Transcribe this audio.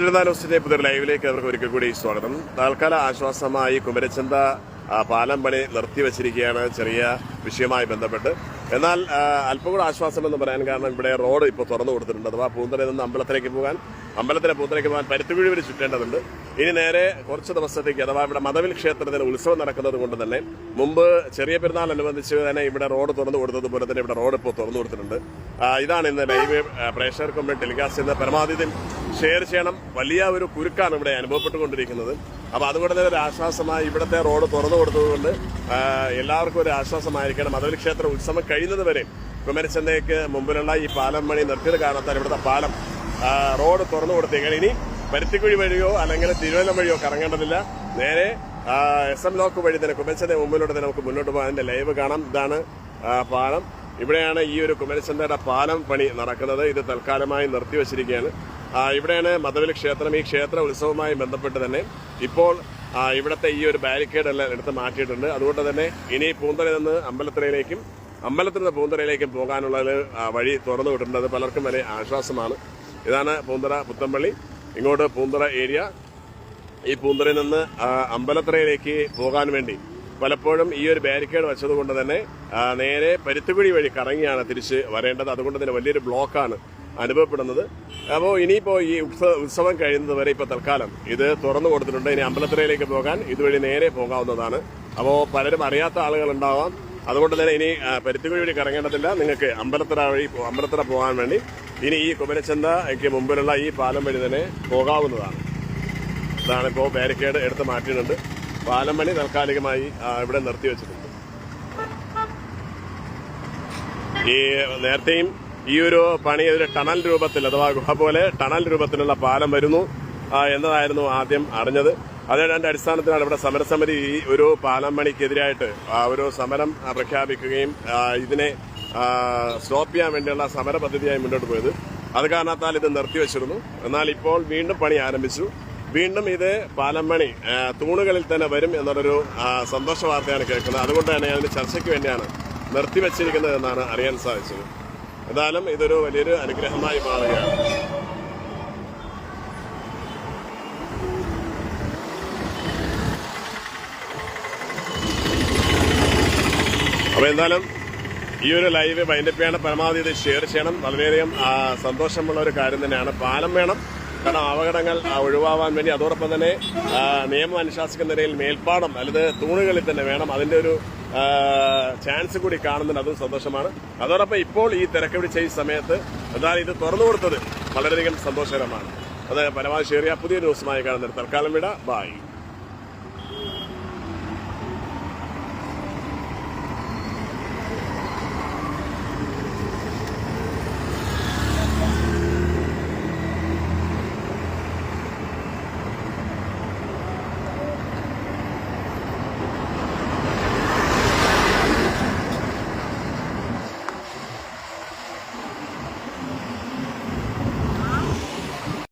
ന്യൂസിന്റെ പുതിയ ലൈവിലേക്ക് അവർക്ക് ഒരിക്കൽ കൂടി സ്വാഗതം. താൽക്കാല ആശ്വാസമായി കുമരച്ചന്ത ആ, പാലം പണി നിർത്തിവച്ചിരിക്കുകയാണ് ചെറിയ വിഷയവുമായി ബന്ധപ്പെട്ട്. എന്നാൽ അല്പം കൂടെ ആശ്വാസം എന്ന് പറയാൻ കാരണം ഇവിടെ റോഡ് ഇപ്പോൾ തുറന്നു കൊടുത്തിട്ടുണ്ട്. അഥവാ പൂന്തലയിൽ നിന്ന് അമ്പലത്തിലേക്ക് പോകാൻ അമ്പലത്തിലെ പൂന്തലയ്ക്ക് പോകാൻ പരുത്തുവിഴി വരെ ചുറ്റേണ്ടതുണ്ട്. ഇനി നേരെ കുറച്ച് ദിവസത്തേക്ക് അഥവാ ഇവിടെ മതവിൽ ക്ഷേത്രത്തിന് ഉത്സവം നടക്കുന്നത് കൊണ്ട് തന്നെ മുമ്പ് ചെറിയ പെരുന്നാൾ അനുബന്ധിച്ച് തന്നെ ഇവിടെ റോഡ് തുറന്നു കൊടുത്തതുപോലെ തന്നെ ഇവിടെ റോഡ് ഇപ്പോൾ തുറന്നു കൊടുത്തിട്ടുണ്ട്. ഇതാണ് ഇന്ന് ലൈവ് പ്രേക്ഷകർക്കും ടെലികാസ്റ്റ് ചെയ്യുന്ന പരമാവധി ഷെയർ ചെയ്യണം. വലിയ ഒരു കുരുക്കാണ് ഇവിടെ അനുഭവപ്പെട്ടുകൊണ്ടിരിക്കുന്നത്. അപ്പോൾ അതുകൊണ്ട് തന്നെ ഒരു ആശ്വാസമായി ഇവിടുത്തെ റോഡ് തുറന്നു കൊടുത്തതുകൊണ്ട് എല്ലാവർക്കും ഒരു ആശ്വാസമായിരിക്കണം. മതവിൽ ക്ഷേത്ര ഉത്സവം കഴിയുന്നത് വരെ കുമരച്ചന്തയ്ക്ക് മുമ്പിലുള്ള ഈ പാലം മണി നിർത്തിയത് കാരണത്താൽ ഇവിടുത്തെ പാലം റോഡ് തുറന്നു കൊടുത്തേക്കാണ് ഇനി പരുത്തിക്കുഴി വഴിയോ അല്ലെങ്കിൽ തിരുവല്ലം വഴിയോ കറങ്ങേണ്ടതില്ല. നേരെ എസ് എം ലോക്ക് വഴി തന്നെ കുമരച്ചന്റെ മുമ്പിലൂടെ തന്നെ നമുക്ക് മുന്നോട്ട് പോകാൻ അതിന്റെ ലൈവ് കാണാം. ഇതാണ് പാലം. ഇവിടെയാണ് ഈ ഒരു കുമരച്ചന്തയുടെ പാലം പണി നടക്കുന്നത്. ഇത് തൽക്കാലമായി നിർത്തിവച്ചിരിക്കുകയാണ്. ഇവിടെയാണ് മതവിൽ ക്ഷേത്രം. ഈ ക്ഷേത്ര ഉത്സവവുമായി ബന്ധപ്പെട്ട് തന്നെ ഇപ്പോൾ ഇവിടുത്തെ ഈ ഒരു ബാരിക്കേഡ് എല്ലാം എടുത്ത് മാറ്റിയിട്ടുണ്ട്. അതുകൊണ്ട് തന്നെ ഇനി പൂന്തറയിൽ നിന്ന് അമ്പലത്തിലേക്കും അമ്പലത്തിൽ നിന്ന് പൂന്തറയിലേക്കും പോകാനുള്ള വഴി തുറന്നു വിട്ടിട്ടുണ്ട്. പലർക്കും വലിയ ആശ്വാസമാണ്. ഇതാണ് പൂന്തറ പുത്തമ്പള്ളി. ഇങ്ങോട്ട് പൂന്തറ ഏരിയ. ഈ പൂന്തറയിൽ നിന്ന് അമ്പലത്തറയിലേക്ക് പോകാൻ വേണ്ടി പലപ്പോഴും ഈ ഒരു ബാരിക്കേഡ് വെച്ചതുകൊണ്ട് തന്നെ നേരെ പരുത്തുകുഴി വഴി കറങ്ങിയാണ് തിരിച്ച് വരേണ്ടത്. അതുകൊണ്ട് തന്നെ വലിയൊരു ബ്ലോക്കാണ് അനുഭവപ്പെടുന്നത്. അപ്പോൾ ഇനിയിപ്പോൾ ഈ ഉത്സവ കഴിയുന്നത് വരെ ഇപ്പോൾ തൽക്കാലം ഇത് തുറന്നു കൊടുത്തിട്ടുണ്ട്. ഇനി അമ്പലത്തിലേക്ക് പോകാൻ ഇതുവഴി നേരെ പോകാവുന്നതാണ്. അപ്പോൾ പലരും അറിയാത്ത ആളുകൾ ഉണ്ടാവാം അതുകൊണ്ട് തന്നെ ഇനി പരുത്തിക്കുഴി വഴി കറങ്ങേണ്ടതില്ല. നിങ്ങൾക്ക് അമ്പലത്തറ വഴി അമ്പലത്തറ പോകാൻ വേണ്ടി ഇനി ഈ കുമരച്ചന്തയ്ക്ക് മുമ്പിലുള്ള ഈ പാലം വഴി തന്നെ പോകാവുന്നതാണ്. ഇതാണ് ബാരിക്കേഡ് എടുത്ത് മാറ്റിയിട്ടുണ്ട്. പാലം പണി താൽക്കാലികമായി ഇവിടെ നിർത്തിവെച്ചിട്ടുണ്ട്. ഈ നേരത്തെയും ഈ ഒരു പണി ഒരു ടണൽ രൂപത്തിൽ അഥവാ ഗുഹ പോലെ ടണൽ രൂപത്തിലുള്ള പാലം വരുന്നു എന്നതായിരുന്നു ആദ്യം അറിഞ്ഞത്. അതിന്റെ അടിസ്ഥാനത്തിലാണ് ഇവിടെ സമരസമിതി ഈ ഒരു പാലം പണിക്കെതിരായിട്ട് ഒരു സമരം പ്രഖ്യാപിക്കുകയും ഇതിനെ സ്റ്റോപ്പ് ചെയ്യാൻ വേണ്ടിയുള്ള സമര പദ്ധതിയായി മുന്നോട്ട് പോയത്. അത് കാരണത്താൽ ഇത് നിർത്തിവെച്ചിരുന്നു എന്നാൽ ഇപ്പോൾ വീണ്ടും പണി ആരംഭിച്ചു. വീണ്ടും ഇത് പാലം പണി തൂണുകളിൽ തന്നെ വരും എന്നുള്ളൊരു സന്തോഷ വാർത്തയാണ് കേൾക്കുന്നത്. അതുകൊണ്ട് തന്നെ അതിന്റെ ചർച്ചയ്ക്ക് വേണ്ടിയാണ് നിർത്തിവെച്ചിരിക്കുന്നത് എന്നാണ് അറിയാൻ സാധിച്ചത്. എന്തായാലും ഇതൊരു വലിയൊരു അനുഗ്രഹമായി മാറുകയാണ്. അപ്പൊ എന്തായാലും ഈ ഒരു ലൈവ് വൈൻഡപ്പ് ചെയ്യണം പരമാവധി ഇത് ഷെയർ ചെയ്യണം. വളരെയധികം സന്തോഷമുള്ള ഒരു കാര്യം തന്നെയാണ്. പാലം വേണം. കാരണം അപകടങ്ങൾ ഒഴിവാവാൻ വേണ്ടി അതോടൊപ്പം തന്നെ നിയമം അനുശാസിക്കുന്ന നിലയിൽ മേൽപ്പാടം അല്ലെങ്കിൽ തൂണുകളിൽ തന്നെ വേണം. അതിന്റെ ഒരു ചാൻസ് കൂടി കാണുന്നുണ്ട്. അതും സന്തോഷമാണ്. അതോടൊപ്പം ഇപ്പോൾ ഈ തിരക്ക് പിടിച്ച ഈ സമയത്ത് എന്നാൽ ഇത് തുറന്നു കൊടുത്തത് വളരെയധികം സന്തോഷകരമാണ്. അത് പരമാവധി ഷെയർ പുതിയ ന്യൂസുമായി കാണുന്നത് തൽക്കാലം വിട. ബായ്